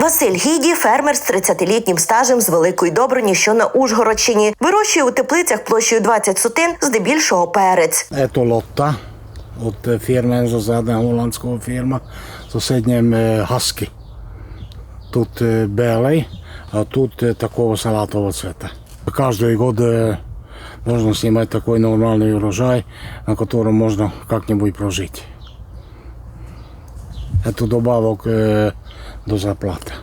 Василь Гіді фермер з 30-літнім стажем з Великої Добрині, що на Ужгородщині. Вирощує у теплицях площею 20 сотин, здебільшого перець. Eto Lotta od eh, firmen som sa den hollandska firma. Så sednem eh, Husky. Тут eh, белый, а тут eh, такого салатового цвета. Каждый год eh, можно снимать такой нормальный урожай, на котором можно как-нибудь прожить. Это добавок dos La Plata.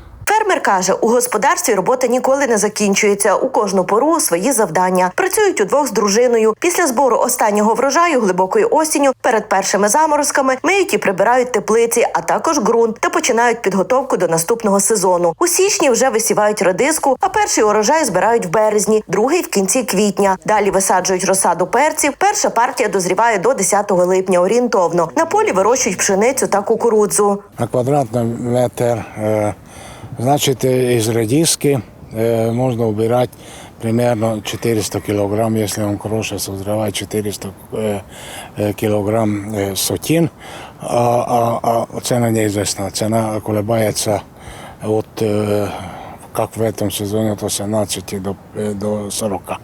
Фермер каже, у господарстві робота ніколи не закінчується. У кожну пору свої завдання. Працюють удвох з дружиною. Після збору останнього врожаю глибокою осінню перед першими заморозками миють і прибирають теплиці, а також ґрунт та починають підготовку до наступного сезону. У січні вже висівають редиску, а перший урожай збирають в березні, другий в кінці квітня. Далі висаджують розсаду перців. Перша партія дозріває до 10 липня орієнтовно. На полі вирощують пшеницю та кукурудзу. На квадратный метр, э, значит, э, из редиски э, можно убирать примерно 400 килограмм, если он хороший созревает, 400 э, э, килограмм э, сотин, а, а, а цена неизвестна. Цена колебается от, э, как в этом сезоне, от 18 до, э, до 40.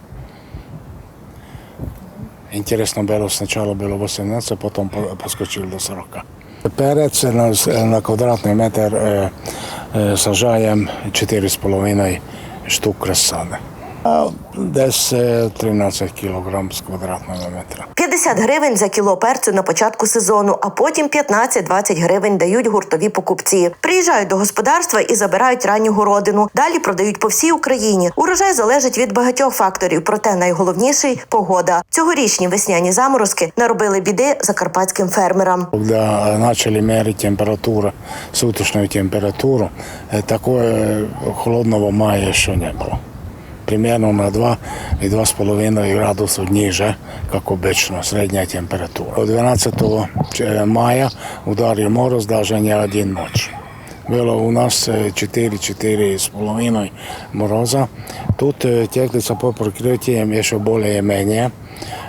Интересно было, сначала было 18, потом по- поскочил до 40. Перець на, на квадратний метр е, е, сажаємо 4,5 штук розсади. А Десь е, 13 кілограм з квадратного метра. 50 гривень за кіло перцю на початку сезону, а потім 15-20 гривень дають гуртові покупці. Приїжджають до господарства і забирають ранню городину. Далі продають по всій Україні. Урожай залежить від багатьох факторів, проте найголовніший погода. Цьогорічні весняні заморозки наробили біди закарпатським фермерам. Когда начали мерить температуру, суточную температуру, э, такого э, холодного мая еще не было. Примерно на 2 и 2,5 градусов ниже, как обычно, средняя температура. 12 ч- мая ударил мороз даже не один ночь. Было у нас э, 4-4,5 мороза. Тут э, теплица по прикрытием еще более-менее.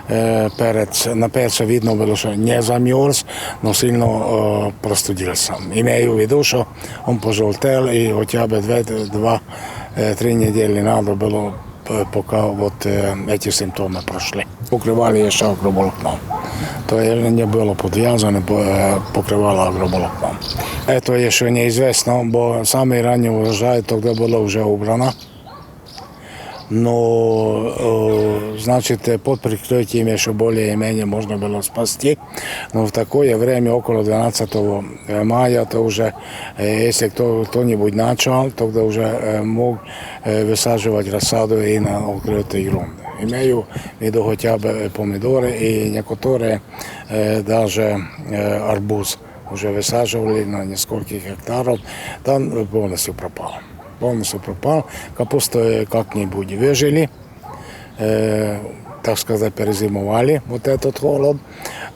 Е, перец, на перце видно було, що не замерз, но сильно е, простудився. Имею в виду, що він пожовтел і хоча б 2-3 недели надо було, п- поки вот, е, эти симптоми пройшли. Покривали ще агроволокном. То не було підв'язане, бо, е, покривало агроволокном. Це ще неізвісно, бо самий ранній урожай тоді було вже убрано но э, значит э, под прикрытием еще более-менее можно было спасти. Но в такое время, около 12 мая, то уже, э, если кто, кто-нибудь начал, тогда уже э, мог э, высаживать рассаду и на открытый грунт. Имею в виду хотя бы помидоры и некоторые э, даже э, арбуз уже высаживали на несколько гектаров, там полностью пропало полностью пропал. Капусту э, как-нибудь выжили, э, так сказать, перезимовали вот этот холод.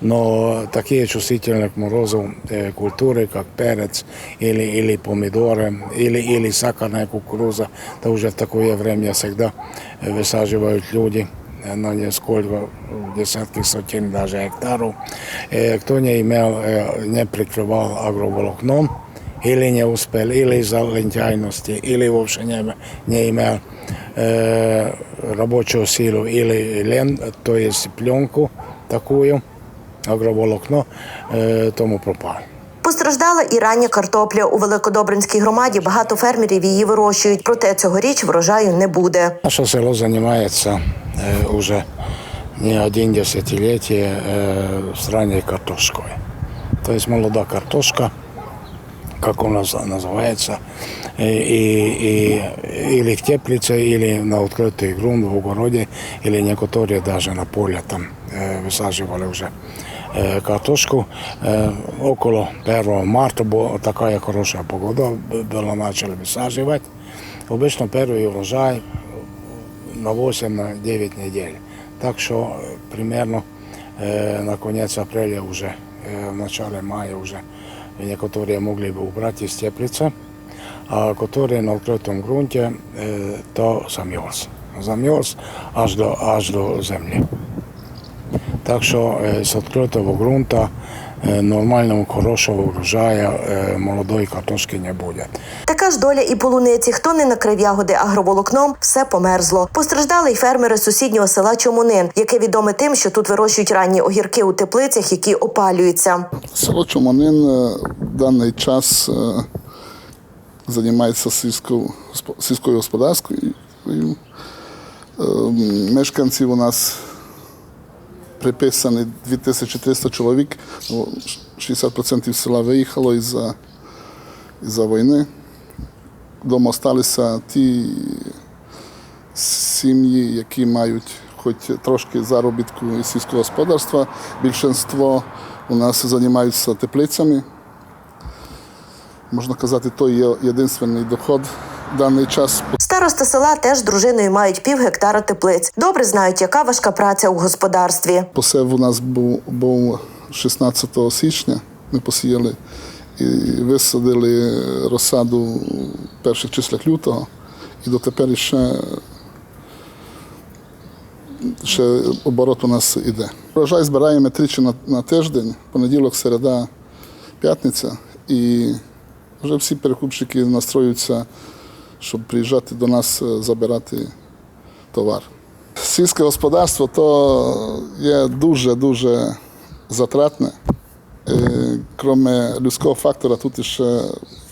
Но такие чувствительные к морозу э, культуры, как перец или, или помидоры, или, или сахарная кукуруза, то уже в такое время всегда э, высаживают люди э, на несколько десятки сотен даже гектаров. Э, Кто не имел, э, не прикрывал агроволокном, или не успел, или из-за лентяйности, или вообще не, не имел э, рабочую силу, или лен, то есть пленку такую, агроволокно, э, тому пропал. Постраждала і рання картопля у Великодобринській громаді. Багато фермерів її вирощують. Проте цьогоріч врожаю не буде. Наше село занимается э, уже не один десятилетие э, с ранней картошкой. То есть молодая картошка, как у нас называется, и, и, и- или в теплице, или на открытый грунт в огороде, или некоторые даже на поле там э, высаживали уже э, картошку. Э, около 1 марта была такая хорошая погода, б- была начали высаживать. Обычно первый урожай на 8 на 9 недель. Так что э, примерно э, на конец апреля уже, э, в начале мая уже некоторые могли бы убрать из теплицы, а которые на открытом грунте, э, то замерз. Замерз аж до, аж до земли. Так що е, з відкритого ґрунту е, нормального хорошого врожаю е, молодої картошки не буде. Ж доля і полуниці. Хто не накрив ягоди агроволокном, все померзло. Постраждали й фермери сусіднього села Чомунин, яке відоме тим, що тут вирощують ранні огірки у теплицях, які опалюються. Село Чомонин е, в даний час е, займається сільською, сільською господарською. Е, Мешканці у нас приписані 2300 чоловік, Ну, 60% села виїхало із-за із війни. Дома залишилися ті сім'ї, які мають хоч трошки заробітку із сільського господарства. Більшинство у нас займаються теплицями. Можна казати, то є єдиний доход в даний час. Староста села теж з дружиною мають пів гектара теплиць. Добре знають, яка важка праця у господарстві. Посев у нас був, був 16 січня. Ми посіяли і висадили розсаду в перших числах лютого. І дотепер ще, ще оборот у нас іде. Врожай збираємо тричі на, на тиждень, понеділок, середа, п'ятниця. І вже всі перекупщики настроюються, щоб приїжджати до нас е, забирати товар. Сільське господарство то є дуже-дуже затратне. Е, Крім людського фактора, тут ще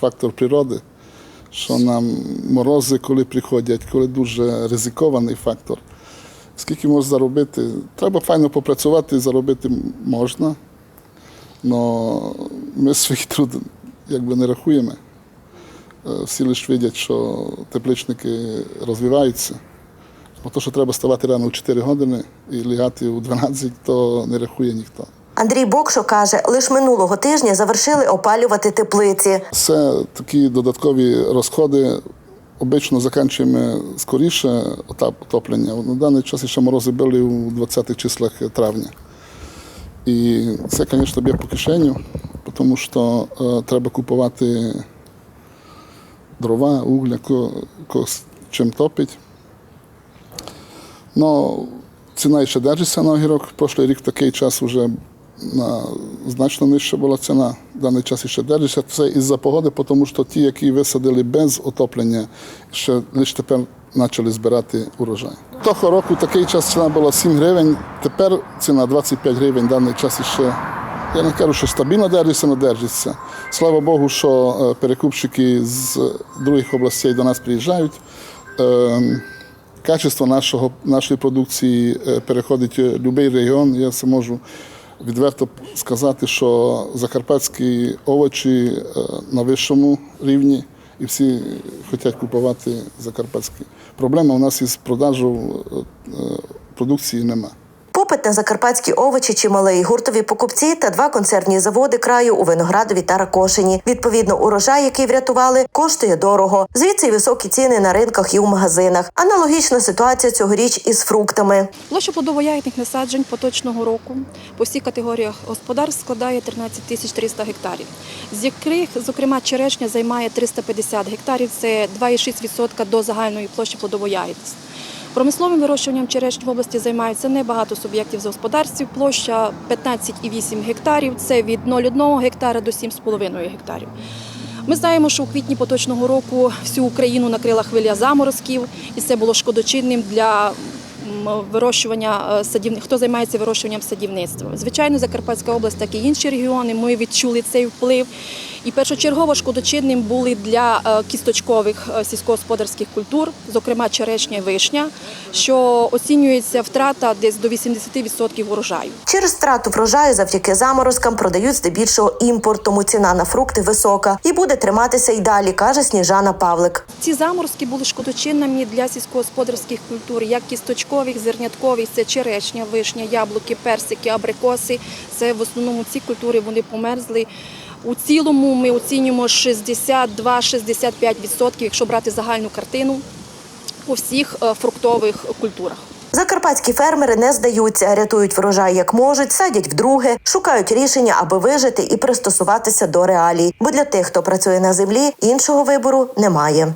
фактор природи, що нам морози, коли приходять, коли дуже ризикований фактор. Скільки можна заробити? Треба файно попрацювати, заробити можна. але ми свій труд якби не рахуємо. Всі лише бачать, що тепличники розвиваються. Бо то, що треба ставати рано у 4 години і лягати у 12, то не рахує ніхто. Андрій Бокшо каже, лише минулого тижня завершили опалювати теплиці. Це такі додаткові розходи. Обично закінчуємо скоріше отоплення. На даний час ще морози були у 20-х числах травня. І це, звісно, б'є по кишеню, тому що е, треба купувати дрова, угля, ко, ко, чим топить. Ну, ціна ще держиться на огірок. Прошлий рік такий час вже значно нижча була ціна. В даний час ще держиться. Це із-за погоди, тому що ті, які висадили без отоплення, ще лише тепер почали збирати урожай. Того року такий час ціна була 7 гривень, тепер ціна 25 гривень, в даний час ще. Я не кажу, що стабільно держиться, але держиться. Слава Богу, що е, перекупщики з других областей до нас приїжджають. Ем, Качество нашого, нашої продукції е, переходить в будь-який регіон. Я це можу відверто сказати, що закарпатські овочі е, на вищому рівні і всі хочуть купувати закарпатські. Проблема у нас із продажу е, е, продукції нема. Попит на закарпатські овочі чималий. Гуртові покупці та два концертні заводи краю у Виноградові та Ракошині. Відповідно, урожай, який врятували, коштує дорого. Звідси й високі ціни на ринках і у магазинах. Аналогічна ситуація цьогоріч із фруктами. Площа плодово-ягідних насаджень поточного року по всіх категоріях господарств складає 13 тисяч 300 гектарів, з яких, зокрема, черешня займає 350 гектарів, це 2,6% до загальної площі плодово-ягідності. Промисловим вирощуванням черешні в області займаються небагато суб'єктів з господарств. Площа 15,8 гектарів, це від 0,1 гектара до 7,5 гектарів. Ми знаємо, що у квітні поточного року всю Україну накрила хвиля заморозків, і це було шкодочинним для вирощування е, садівних, хто займається вирощуванням садівництва. Звичайно, Закарпатська область, так і інші регіони. Ми відчули цей вплив. І першочергово шкодочинним були для е, кісточкових е, сільськогосподарських культур, зокрема черешня і вишня, що оцінюється втрата десь до 80% урожаю. Через втрату врожаю завдяки заморозкам продають здебільшого імпорт, тому ціна на фрукти висока і буде триматися й далі, каже Сніжана Павлик. Ці заморозки були шкодочинними для сільськогосподарських культур, як кісточкових, зерняткових, це черешня, вишня, яблуки, персики, абрикоси. Це в основному ці культури вони померзли. У цілому ми оцінюємо 62-65%, якщо брати загальну картину по всіх е, фруктових культурах. Закарпатські фермери не здаються, рятують врожай як можуть, садять вдруге, шукають рішення, аби вижити і пристосуватися до реалій. Бо для тих, хто працює на землі, іншого вибору немає.